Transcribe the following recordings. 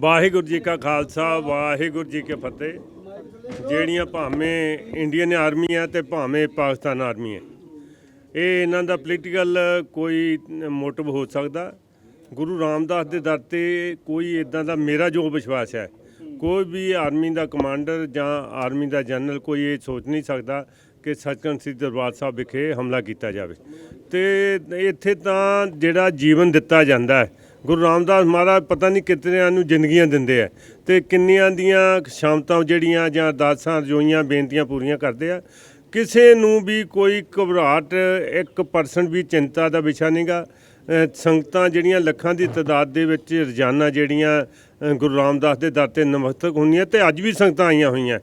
ਵਾਹਿਗੁਰੂ ਜੀ ਕਾ ਖਾਲਸਾ, ਵਾਹਿਗੁਰੂ ਜੀ ਕੀ ਫਤਿਹ। ਜਿਹੜੀਆਂ ਭਾਵੇਂ ਇੰਡੀਅਨ ਆਰਮੀ ਹੈ ਤੇ ਭਾਵੇਂ ਪਾਕਿਸਤਾਨ ਆਰਮੀ ਹੈ। ਇਹ ਇਹਨਾਂ ਦਾ ਪੋਲੀਟੀਕਲ ਕੋਈ ਮੋਟਿਵ ਹੋ ਸਕਦਾ। ਗੁਰੂ ਰਾਮਦਾਸ ਦੇ ਦਰ ਤੇ ਕੋਈ ਇਦਾਂ ਦਾ ਮੇਰਾ ਜੋ ਵਿਸ਼ਵਾਸ ਹੈ, ਕੋਈ ਵੀ ਆਰਮੀ ਦਾ ਕਮਾਂਡਰ ਜਾਂ ਆਰਮੀ ਦਾ ਜਨਰਲ ਕੋਈ ਇਹ ਸੋਚ ਨਹੀਂ ਸਕਦਾ ਕਿ ਸੱਚਖੰਡ ਸ੍ਰੀ ਦਰਬਾਰ ਸਾਹਿਬ ਵਿਖੇ ਹਮਲਾ ਕੀਤਾ ਜਾਵੇ। ਤੇ ਇੱਥੇ ਤਾਂ ਜਿਹੜਾ ਜੀਵਨ ਦਿੱਤਾ ਜਾਂਦਾ ਹੈ ਗੁਰੂ ਰਾਮਦਾਸ ਮਹਾਰਾਜ ਪਤਾ ਨਹੀਂ ਕਿਤਨਿਆਂ ਨੂੰ ਜ਼ਿੰਦਗੀਆਂ ਦਿੰਦੇ ਆ ਤੇ ਕਿੰਨੀਆਂ ਦੀਆਂ ਸ਼ਾਮਤਾਂ ਜਿਹੜੀਆਂ ਜਾਂ ਅਰਦਾਸਾਂ ਰਜੋਈਆਂ ਬੇਨਤੀਆਂ ਪੂਰੀਆਂ ਕਰਦੇ ਆ। ਕਿਸੇ ਨੂੰ ਵੀ ਕੋਈ ਘਬਰਾਹਟ 1% ਵੀ ਚਿੰਤਾ ਦਾ ਵਿਸ਼ਾ ਨਹੀਂਗਾ ਅ, ਸੰਗਤਾਂ ਜਿਹੜੀਆਂ ਲੱਖਾਂ ਦੀ ਤਾਦਾਦ ਦੇ ਵਿੱਚ ਰੋਜ਼ਾਨਾ ਜਿਹੜੀਆਂ ਗੁਰੂ ਰਾਮਦਾਸ ਦੇ ਦਰ ਤੇ ਨਮਸਤਕ ਹੁੰਦੀਆਂ ਤੇ ਅੱਜ ਵੀ ਸੰਗਤਾਂ ਆਈਆਂ ਹੋਈਆਂ।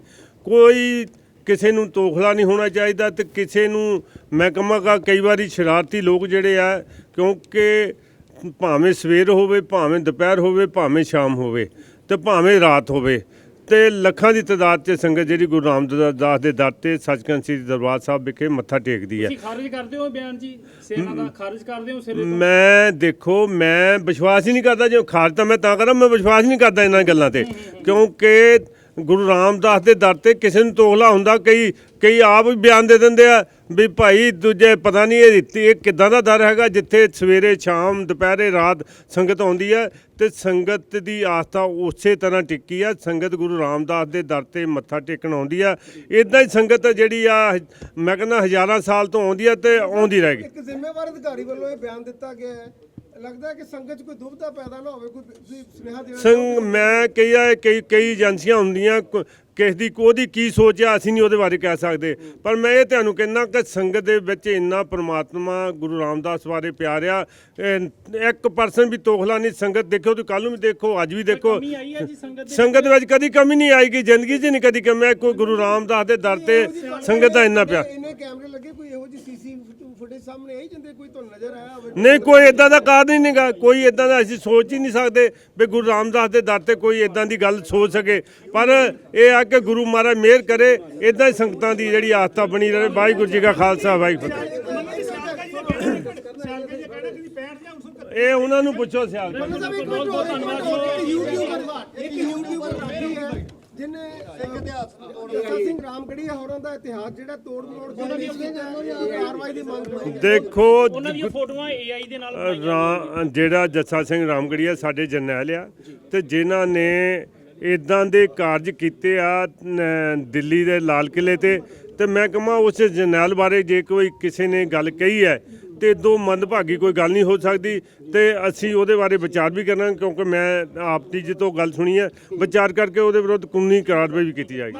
ਕੋਈ ਕਿਸੇ ਨੂੰ ਤੋਖਲਾ ਨਹੀਂ ਹੋਣਾ ਚਾਹੀਦਾ ਤੇ ਕਿਸੇ ਨੂੰ ਮੈਂ ਕਹਾਂਗਾ ਕਈ ਵਾਰੀ ਸ਼ਰਾਰਤੀ ਲੋਕ ਜਿਹੜੇ ਆ ਕਿਉਂਕਿ ਭਾਵੇਂ ਸਵੇਰ ਹੋਵੇ ਭਾਵੇਂ ਦੁਪਹਿਰ ਹੋਵੇ ਭਾਵੇਂ ਸ਼ਾਮ ਹੋਵੇ ਤੇ ਭਾਵੇਂ ਰਾਤ ਹੋਵੇ ਤੇ ਲੱਖਾਂ ਦੀ ਤਾਦਾਦ 'ਚ ਸੰਗਤ ਜਿਹੜੀ ਗੁਰੂ ਰਾਮਦਾਸ ਦੇ ਦਰ ਤੇ ਸੱਚਖੰਡ ਸ੍ਰੀ ਦਰਬਾਰ ਸਾਹਿਬ ਵਿਖੇ ਮੱਥਾ ਟੇਕਦੀ ਹੈ। ਤੁਸੀਂ ਖਾਰਜ ਕਰਦੇ ਹੋ ਬਿਆਨ ਜੀ? ਸੇਨਾ ਦਾ ਖਾਰਜ ਕਰਦੇ ਹੋ ਸਿਰੇ ਤੋਂ? ਮੈਂ ਦੇਖੋ ਮੈਂ ਵਿਸ਼ਵਾਸ ਹੀ ਨਹੀਂ ਕਰਦਾ ਜੇ ਖਾਰਜ ਤਾਂ ਮੈਂ ਤਾਂ ਕਰਾਂ ਮੈਂ ਵਿਸ਼ਵਾਸ ਨਹੀਂ ਕਰਦਾ ਇਹਨਾਂ ਗੱਲਾਂ ਤੇ। ਕਿਉਂਕਿ ਗੁਰੂ ਰਾਮਦਾਸ ਦੇ ਦਰ ਤੇ ਕਿਸੇ ਨੂੰ ਤੋਖਲਾ ਹੁੰਦਾ, ਕਈ ਕਈ ਆਪ ਵੀ ਬਿਆਨ ਦੇ ਦਿੰਦੇ ਆ ਵੀ ਭਾਈ ਦੂਜੇ ਪਤਾ ਨਹੀਂ ਇਹ ਦਿੱਤੀ ਇਹ ਕਿੱਦਾਂ ਦਾ ਦਰ ਹੈਗਾ, ਜਿੱਥੇ ਸਵੇਰੇ, ਸ਼ਾਮ, ਦੁਪਹਿਰੇ, ਰਾਤ ਸੰਗਤ ਆਉਂਦੀ ਹੈ ਤੇ ਸੰਗਤ ਦੀ ਆਸਥਾ ਉਸੇ ਤਰ੍ਹਾਂ ਟਿੱਕੀ ਆ, ਸੰਗਤ ਗੁਰੂ ਰਾਮਦਾਸ ਦੇ ਦਰ ਤੇ ਮੱਥਾ ਟੇਕਣ ਆਉਂਦੀ ਆ। ਇਦਾਂ ਹੀ ਸੰਗਤ ਜਿਹੜੀ ਆ, ਮੈਂ ਕਹਿੰਦਾ ਹਜ਼ਾਰਾਂ ਸਾਲ ਤੋਂ ਆਉਂਦੀ ਆ ਤੇ ਆਉਂਦੀ ਰਹੇਗੀ ਇੱਕ ਜ਼ਿੰਮੇਵਾਰ ਅਧਿਕਾਰੀ ਵੱਲੋਂ ਇਹ ਬਿਆਨ ਦਿੱਤਾ ਗਿਆ ਹੈ ਲੱਗਦਾ ਹੈ ਕਿ ਸੰਗਤ 'ਚ ਕੋਈ ਦੁਬਿਧਾ ਪੈਦਾ ਨਾ ਹੋਵੇ ਕੋਈ ਤੁਸੀਂ ਸੁਨੇਹਾ ਦੇਣਾ ਸੰਗ ਮੈਂ ਕਈ ਆ ਕਈ ਕਈ ਏਜੰਸੀਆਂ ਹੁੰਦੀਆਂ ਕ- ਕਿਸ ਦੀ ਉਹਦੀ ਕੀ ਸੋਚ ਆ ਅਸੀਂ ਨਹੀਂ ਉਹਦੇ ਬਾਰੇ ਕਹਿ ਸਕਦੇ। ਪਰ ਮੈਂ ਇਹ ਤੁਹਾਨੂੰ ਕਹਿੰਦਾ ਕਿ ਸੰਗਤ ਦੇ ਵਿੱਚ ਇੰਨਾ ਪ੍ਰਮਾਤਮਾ ਗੁਰੂ ਰਾਮਦਾਸ ਬਾਰੇ ਪਿਆਰ ਆ 1% ਵੀ ਤੋਖਲਾ ਨਹੀਂ ਸੰਗਤ ਦੇਖੋ ਤੇ ਕੱਲ ਨੂੰ ਵੀ ਦੇਖੋ ਅੱਜ ਵੀ ਦੇਖੋ। ਕਮੀ ਆਈ ਹੈ ਜੀ ਸੰਗਤ ਦੇ ਸੰਗਤ ਵਿੱਚ? ਕਦੀ ਕਮੀ ਨਹੀਂ ਆਏਗੀ ਜ਼ਿੰਦਗੀ 'ਚ ਨਹੀਂ ਕਦੀ ਕਮੀ ਆਈ। ਕੋਈ ਗੁਰੂ ਰਾਮਦਾਸ ਦੇ ਦਰ ਤੇ ਸੰਗਤ ਦਾ ਇੰਨਾ ਪਿਆਰ। ਇੰਨੇ ਕੈਮਰੇ ਲੱਗੇ ਕੋਈ ਇਹੋ ਜਿਹੀ ਸੀਸੀ ਫੁਟੇਜ ਸਾਹਮਣੇ ਆਈ ਜਿੰਦੇ ਕੋਈ ਤੁਹਾਨੂੰ ਨਜ਼ਰ ਆਇਆ ਹੋਵੇ? ਨਹੀਂ ਕੋਈ ਇਦਾਂ ਦਾ ਕਾਰਨ ਹੀ ਨਹੀਂਗਾ। ਕੋਈ ਇਦਾਂ ਦਾ ਅਸੀਂ ਸੋਚ ਹੀ ਨਹੀਂ ਸਕਦੇ ਵੀ ਗੁਰੂ ਰਾਮਦਾਸ ਦੇ ਦਰ ਤੇ ਕੋਈ ਇਦਾਂ ਦੀ ਗੱਲ ਸੋਚ ਸਕੇ। ਪਰ ਇਹ ਆ ਕਿ ਗੁਰੂ ਮਹਾਰਾਜ ਮਿਹਰ ਕਰੇ ਇਦਾਂ ਹੀ ਸੰਗਤਾਂ ਦੀ ਜਿਹੜੀ ਆਸਥਾ ਬਣੀ ਰਹੇ। ਵਾਹਿਗੁਰੂ ਜੀ ਕਾ ਖਾਲਸਾ ਵਾਹਿਗੁਰੂ। ਇਹ ਉਹਨਾਂ ਨੂੰ ਪੁੱਛੋ ਸਿਆਲ ਸਾਹਿਬ ਇੱਕ ਮਿੰਟ ਹੋਰ, ਇੱਕ ਮਿੰਟ ਹੋਰ, ਇੱਕ ਯੂਟਿਊਬਰ ਇੱਕ ਯੂਟਿਊਬਰ ਬੈਠੀ ਹੈ ਜਿਨੇ ਇੱਕ ਇਤਿਹਾਸ ਜੱਸਾ ਸਿੰਘ ਰਾਮਗੜੀਆ ਹੋਰਾਂ ਦਾ ਇਤਿਹਾਸ ਜਿਹੜਾ ਤੋੜ ਮਰੋੜ ਕੇ ਕਾਰਵਾਈ ਦੀ ਮੰਗ ਕੀਤੀ ਦੇਖੋ ਉਹਨਾਂ ਦੀਆਂ ਫੋਟੋਆਂ AI ਦੇ ਨਾਲ ਰਾ- ਜਿਹੜਾ ਜੱਸਾ ਸਿੰਘ ਰਾਮਗੜੀਆ ਸਾਡੇ ਜਰਨੈਲ ਆ ਤੇ ਜਿਨ੍ਹਾਂ ਨੇ ਇਦਾਂ ਦੇ ਕਾਰਜ ਕੀਤੇ ਆ ਨ- ਦਿੱਲੀ ਦੇ ਲਾਲ ਕਿਲੇ ਤੇ। ਤੇ ਮੈਂ ਕਹਾਂ ਉਸ ਜਰਨੈਲ ਬਾਰੇ ਜੇ ਕੋਈ ਕਿਸੇ ਨੇ ਗੱਲ ਕਹੀ ਹੈ ਤੇ ਦੋ ਮੰਦਭਾਗੀ ਕੋਈ ਗੱਲ ਨਹੀਂ ਹੋ ਸਕਦੀ। ਤੇ ਅਸੀਂ ਉਹਦੇ ਬਾਰੇ ਵਿਚਾਰ ਵੀ ਕਰਨਾ ਕਿਉਂਕਿ ਮੈਂ ਆਪ ਦੀ ਜਿੱਤੋਂ ਗੱਲ ਸੁਣੀ ਹੈ। ਵਿਚਾਰ ਕਰਕੇ ਉਹਦੇ ਵਿਰੁੱਧ ਕਾਨੂੰਨੀ ਕਾਰਵਾਈ ਵੀ ਕੀਤੀ ਜਾਏਗੀ।